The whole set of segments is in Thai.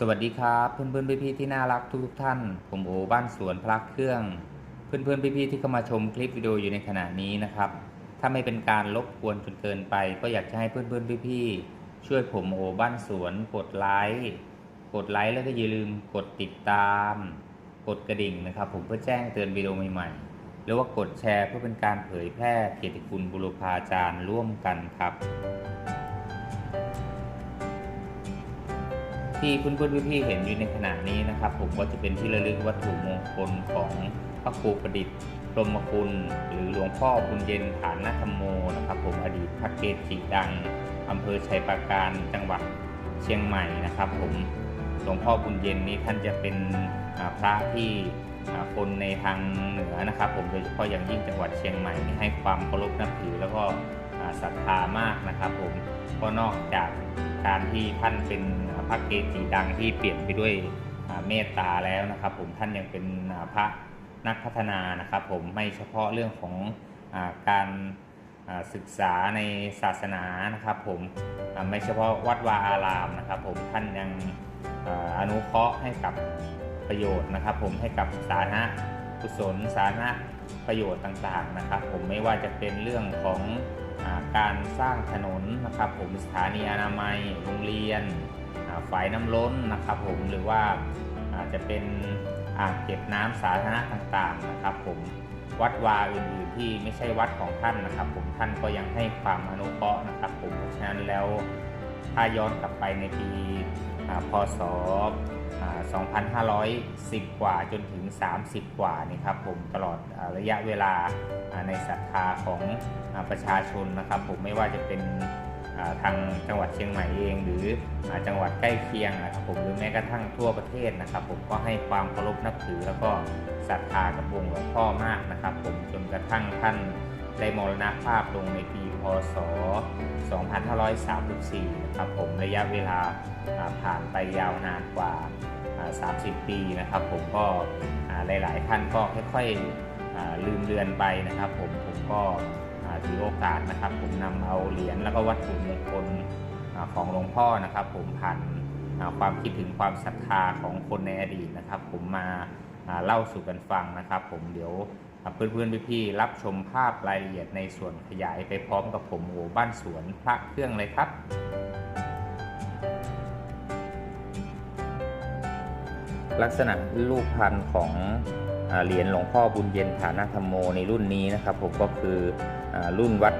สวัสดีครับเพื่อนเพื่อนพี่ๆที่น่ารักทุกๆท่าน ผมโอบ้านสวนพลักเครื่อง เพื่อนเพื่อนพี่ๆที่เข้ามาชมคลิปวิดีโออยู่ในขณะนี้นะครับ ถ้าไม่เป็นการรบกวนจนเกินไป ก็อยากจะให้เพื่อนเพื่อนพี่ๆช่วยผมโอบ้านสวน กดไลค์กดไลค์แล้วก็อย่าลืมกดติดตาม กดกระดิ่งนะครับ ผมเพื่อแจ้งเตือนวิดีโอใหม่ๆ หรือว่ากดแชร์เพื่อเป็นการเผยแพร่เกียรติคุณบุรพาจารย์ร่วมกันครับ ที่เพื่อนๆพี่ๆเห็นอยู่ในขณะนี้นะครับ ผมก็จะเป็นที่ระลึกวัตถุมงคลของพระครูประดิษฐ์พรมคุณ หรือหลวงพ่อบุญเย็นฐานนธรรมโมนะครับ ผมอดีตพระเกจิดังอำเภอชัยปราการจังหวัดเชียงใหม่นะครับ ผมหลวงพ่อบุญเย็นนี้ท่านจะเป็นพระที่คนในทางเหนือนะครับ ผมโดยเฉพาะอย่างยิ่งจังหวัดเชียงใหม่ให้ความเคารพนับถือแล้วก็ศรัทธามากนะครับ ผมก็นอกจากการที่ท่านเป็น พระเกจิดังที่เปลี่ยนไปด้วยเมตตาแล้วนะครับ ผมท่านยังเป็นพระนักพัฒนานะครับ ผมไม่เฉพาะเรื่องของอการศึกษาในศาสนานะครับ ผมไม่เฉพาะวัดวาอารามนะครับ ผมท่านยังออนุเคราะห์ให้กับประโยชน์นะครับ ผมให้กับสาธารณกุศลสาธารณประโยชน์ต่างๆนะครับ ผมไม่ว่าจะเป็นเรื่องของอการสร้างถนนนะครับ ผมสถานีอนามัยโรงเรียน ฝ่ายน้ำล้นนะครับผมหรือว่าอาจจะเป็นอ่างเก็บน้ำสาธารณะต่างๆนะครับผมวัดวาอื่นๆที่ไม่ใช่วัดของท่านนะครับ ผมท่านก็ยังให้ความอนุเคราะห์นะครับ ผมเพราะฉะนั้นแล้วถ้าย้อนกลับไปในปีพศ2510 กว่าจนถึง 30 กว่านี่ครับผมตลอดระยะเวลาในศรัทธาของประชาชนนะครับ ผมไม่ว่าจะเป็น ทางจังหวัดเชียงใหม่เอง หรือจังหวัดใกล้เคียงนะครับผมหรือแม้กระทั่งทั่วประเทศนะครับ ผมก็ให้ความเคารพนับถือ แล้วก็ศรัทธากับองค์หลวงพ่อมากนะครับ ผมจนกระทั่งท่านได้มรณภาพลงในปีพศ 2534 นะครับผมระยะเวลาผ่านไปยาวนานกว่า 30 ปีนะครับ ผมก็หลาย ๆ ท่านก็ค่อยๆลืมเลือนไปนะครับ ผมผมก็ ถือโอกาสนะครับ ผมนำเอาเหรียญแล้วก็วัตถุมงคลของหลวงพ่อนะครับ ผมผ่านความคิดถึงความศรัทธาของคนในอดีตนะครับ ผมมาเล่าสู่กันฟังนะครับ ผมเดี๋ยวเพื่อนๆพี่ๆรับชมภาพรายละเอียดในส่วนขยายไปพร้อมกับผมโอบ้านสวนพระเครื่องเลยครับลักษณะรูปพันธ์ของเหรียญหลวงพ่อบุญเย็นฐานธรรมโมในรุ่นนี้นะครับ ผมก็คือ รุ่นวัด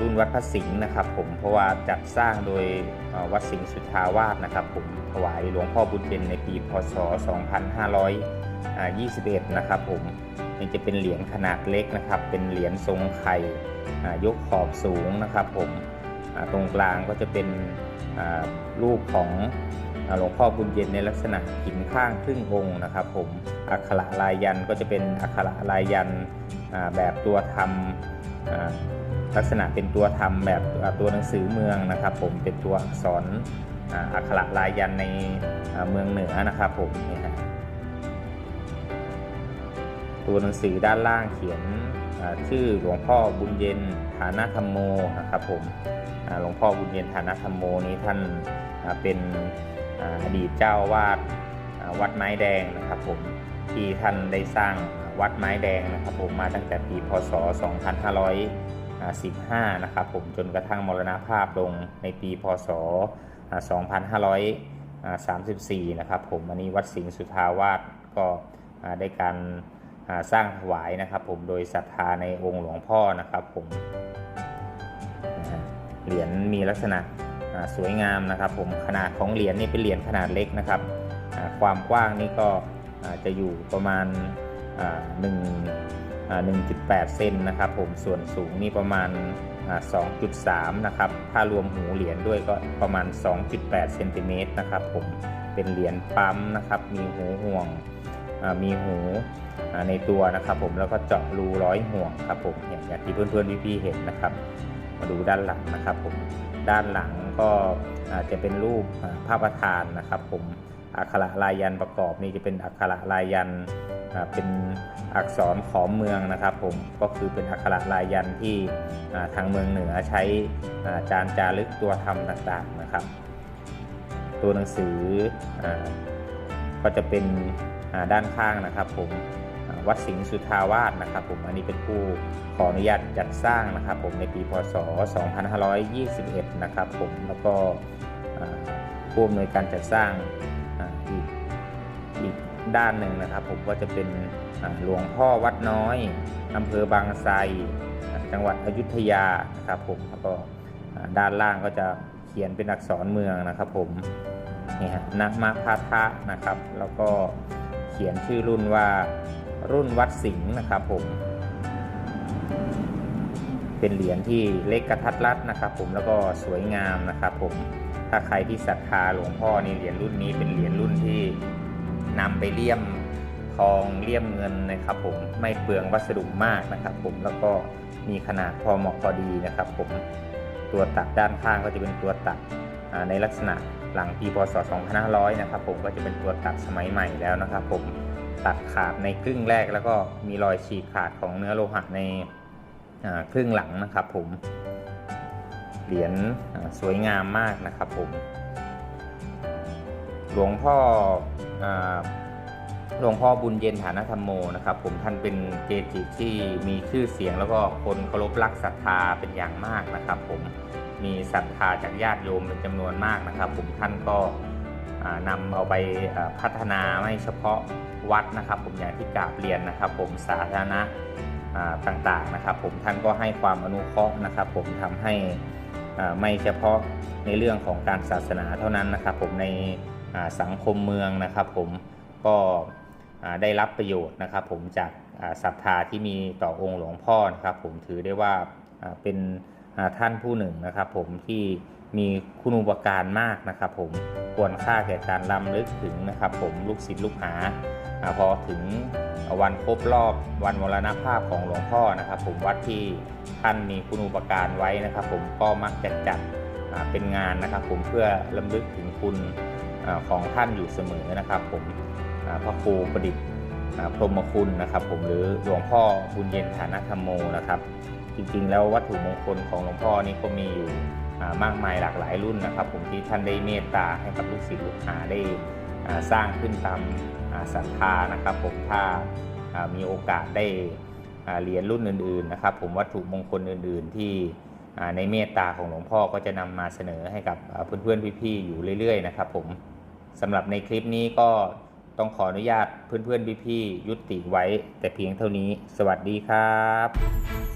รุ่นวัดพระสิงห์นะครับ ผมเพราะว่าจัดสร้างโดยวัดสิงห์สุทธาวาสนะครับ ผมถวายหลวงพ่อบุญเย็นในปีพศ 2521 นะครับ ผมนี่จะเป็นเหรียญขนาดเล็กนะครับ เป็นเหรียญทรงไข่ยกขอบสูงนะครับ ผมตรงกลางก็จะเป็นรูปของหลวงพ่อบุญเย็นในลักษณะหินข้างครึ่งองค์นะครับ ผมอักขระลายยันก็จะเป็นอักขระลายยันแบบตัวทำ ลักษณะเป็นตัวทำแบบตัวหนังสือเมืองนะครับ ผมเป็นตัวอักษรอักขระลายยันในเมืองเหนือนะครับผมนี่ฮะตัวหนังสือด้านล่างเขียนชื่อหลวงพ่อบุญเย็นฐานะธรรมโมนะครับผมหลวงพ่อบุญเย็นฐานะธรรมโมนี้ท่านเป็นอดีตเจ้าวาดวัดไม้แดงนะครับผมที่ท่านได้สร้าง วัดไม้แดงนะครับผมมาตั้งแต่ปีพศ 2515 นะครับผมจนกระทั่งมรณภาพลงในปีพศอ่า2534 นะครับผมอันนี้วัดสิงห์สุทาวาสก็ได้การสร้างถวายนะครับผมโดยศรัทธาในองค์หลวงพ่อนะครับผมเหรียญมีลักษณะสวยงามนะครับผมขนาดของเหรียญนี่เป็นเหรียญขนาดเล็กนะครับความกว้างนี่ก็จะอยู่ประมาณ อ่าหนึ่งอ่า1.8เซนนะครับผมส่วนสูงนี่ประมาณอ่า2.3 นะครับ ถ้ารวมหูเหรียญด้วยก็ประมาณ 2.8เซนติเมตรนะครับผมเป็นเหรียญปั๊มนะครับ มีหูห่วงมีหูในตัวนะครับผมแล้วก็เจาะรูร้อยห่วงครับผมอย่างอย่างที่เพื่อนๆพี่ๆเห็นนะครับ มาดูด้านหลังนะครับผมด้านหลังก็จะเป็นรูปอ่าพระประธานนะครับ ผมอักขระลายยันประกอบนี่จะเป็นอักขระลายยันอ เป็นอักษรขอมเมืองนะครับผมก็คือเป็นอักขระลายยันที่ทางเมืองเหนือใช้จานจารึกตัวธรรมต่างๆนะครับ ตัวหนังสืออก็จะเป็นด้านข้างนะครับผมวัดสิงห์สุทาวาสนะครับผมอันนี้เป็นผู้ขออนุญาตจัดสร้างนะครับผมในปีพศ 2521 นะครับผมแล้วก็ผู้อำนวยการจัดสร้าง ด้านหนึ่งนะครับ ผมก็จะเป็นหลวงพ่อวัดน้อยอำเภอบางไทรจังหวัดอยุธยานะครับผมแล้วก็ด้านล่างก็จะเขียนเป็นอักษรเมืองนะครับ ผมนี่ฮะนะมะพาทะนะครับ แล้วก็เขียนชื่อรุ่นว่ารุ่นวัดสิงห์นะครับ ผม เป็นเหรียญที่เล็กกระทัดรัดนะครับ ผมแล้วก็สวยงามนะครับ ผมถ้าใครที่ศรัทธาหลวงพ่อนี่เหรียญรุ่นนี้เป็นเหรียญรุ่นที่ นำไปเลี่ยมทองเลี่ยมเงินนะครับผมไม่เปลืองวัสดุมากนะครับผมแล้วก็มีขนาดพอเหมาะพอดีนะครับผมตัวตัดด้านข้างก็จะเป็นตัวตัดในลักษณะหลังปีพศ 2500 นะครับผมก็จะเป็นตัวตัดสมัยใหม่แล้วนะครับผมตัดขาดในครึ่งแรกแล้วก็มีรอยฉีกขาดของเนื้อโลหะในครึ่งหลังนะครับผมเหรียญสวยงามมากนะครับผม หลวงพ่อ หลวงพ่อบุญเย็นฐานธรรมโมนะครับ ผมท่านเป็นเกจิที่มีชื่อเสียงแล้วก็คนเคารพรักศรัทธาเป็นอย่างมากนะครับ ผมมีศรัทธาจากญาติโยมเป็นจำนวนมากนะครับ ผมท่านก็นำเอาไปพัฒนาไม่เฉพาะวัดนะครับ ผมอย่างที่กราบเรียนนะครับ ผมสาธารณะต่างๆนะครับ ผมท่านก็ให้ความอนุเคราะห์นะครับ ผมทำให้ไม่เฉพาะในเรื่องของการศาสนาเท่านั้นนะครับ ผมใน สังคมเมืองนะครับผมก็ได้รับประโยชน์นะครับผมจากศรัทธาที่มีต่อองค์หลวงพ่อนะครับผมถือได้ว่าเป็นท่านผู้หนึ่งนะครับผมที่มีคุณูปการมากนะครับผมควรค่าแก่การล้ำลึกถึงนะครับผมลูกศิษย์ลูกหาพอถึงวันครบรอบวันมรณภาพของหลวงพ่อนะครับ ผมวัดที่ท่านมีคุณูปการไว้นะครับ ผมก็มักจะจัดเป็นงานนะครับ ผมเพื่อลำลึกถึงคุณ ของท่านอยู่เสมอนะครับ ผมพระครูประดิษฐ์พรหมคุณนะครับ ผมหรือหลวงพ่อบุญเย็นฐานธรรมโมนะครับ จริงๆ แล้ววัตถุมงคลของหลวงพ่อนี่ก็มีอยู่มากมายหลากหลายรุ่นนะครับ ผมที่ท่านได้เมตตาให้กับลูกศิษย์ลูกหาได้สร้างขึ้นตามศรัทธานะครับ ผมถ้ามีโอกาสได้เหรียญรุ่นอื่นๆนะครับ ผมวัตถุมงคลอื่น ๆ ที่ในเมตตาของหลวงพ่อก็จะนำมาเสนอให้กับเพื่อนๆพี่ๆอยู่เรื่อย ๆ นะครับ ผม สำหรับในคลิปนี้ก็ต้องขออนุญาตเพื่อนๆพี่ๆยุติไว้แต่เพียงเท่านี้ สวัสดีครับ